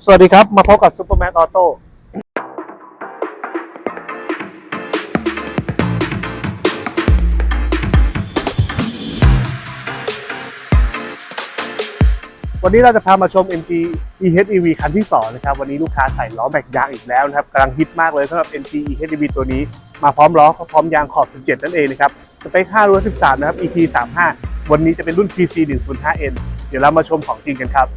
สวัสดีครับ มาพบกับซูเปอร์แมนออโต้วันนี้เราจะพามาชม MG EHEV คันที่ 2 นะครับ วันนี้ลูกค้าใส่ล้อแม็กยางอีกแล้วนะครับกำลังฮิตมากเลยสำหรับ MG EHEV ตัวนี้ มาพร้อมล้อพร้อมยางขอบ 17 นั่นเองนะครับ สเปค5รั้ว13 นะครับ ET 35 วันนี้จะเป็นรุ่น TC 105N เดี๋ยวเรามาชมของจริงกันครับ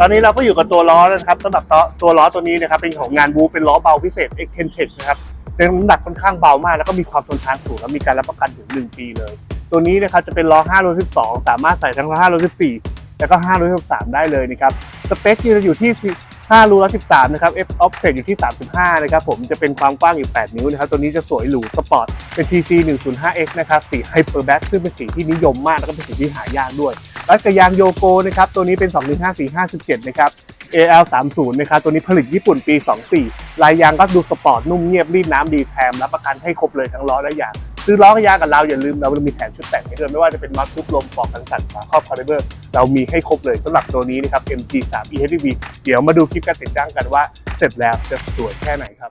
ตอนนี้เราก็อยู่กับตัวล้อนะครับสำหรับตัวตัวล้อตัวนี้นะครับเป็นของงานบูเป็นล้อเบาพิเศษ x t e n t e c นะครับเป็นน้ำหนักค่อนข้างเบามาก แล้วก็มีความทนทานสูงและมีการรับประกันถึง 1 ปีเลย ตัวนี้นะครับจะเป็นล้อ5โล12 สามารถใส่ทั้ง5โล14 แล้วก็5โล13 ได้เลยนะครับสเปคจะอยู่ที่5รูละ13 นะครับ F offset อยู่ที่ 35 นะครับผมจะเป็นความกว้างอยู่ 8 นิ้วนะครับ ตัวนี้จะสวยหรูสปอร์ตเป็น TC 105X นะครับ สี Hyperback ซึ่งเป็นสีที่นิยมมาก แล้วก็เป็นสีที่หายากด้วย รัดกระยางโยโกนะครับตัวนี้เป็น 215457 นะครับ AL 30 นะครับตัวนี้ผลิตญี่ปุ่นปี 24 ลายยางก็ดูสปอร์ตนุ่มเงียบรีดน้ำดีแถมรับประกันให้ครบเลยทั้งล้อและยางซื้อล้อกับยางกับเราอย่าลืมเรามีแถมชุดแต่งให้ด้วยไม่ว่าจะเป็นน็อตทุบลมปอกกันสั่นฝาครอบคาลิเบอร์เรามีให้ครบเลยสำหรับตัวนี้นะครับ MG3 EHV เดี๋ยวมาดูคลิปการติดตั้งกันว่า เสร็จแล้วจะสวยแค่ไหนครับ